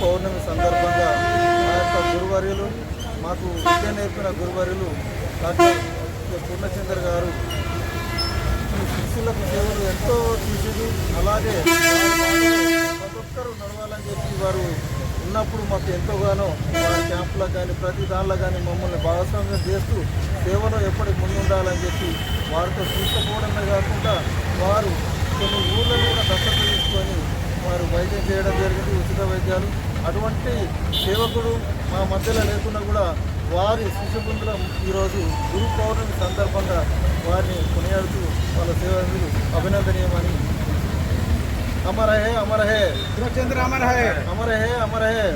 పౌర్ణమి సందర్భంగా మా యొక్క గురువర్యులు మాకు విద్య నేర్పిన గురువర్యులు డాక్టర్ పూర్ణచంద్ర గారు శిష్యులకు సేవలు ఎంతో తీసింది అలాగే ప్రతి నడవాలని చెప్పి వారు ఉన్నప్పుడు మాకు ఎంతోగానో వారి క్యాంపులకు కానీ ప్రతి దానిలో కానీ మమ్మల్ని భాగస్వామ్యం చేస్తూ సేవలో ఎప్పటికి ముందుండాలని చెప్పి వారితో తీసుకుపోవడమే కాకుండా వారు కొన్ని ఊళ్ళలో కూడా దశ చేయడం జరిగింది. ఉచిత వైద్యాలు. అటువంటి సేవకుడు మా మధ్యలో లేకుండా కూడా వారి శిశుబృందుల ఈరోజు గురు పౌర్ణమి సందర్భంగా వారిని కొనియాడుతూ వాళ్ళ సేవలు అభినందనీయమని. అమరహే అమరహే. అమరహే. అమరహే అమరహే.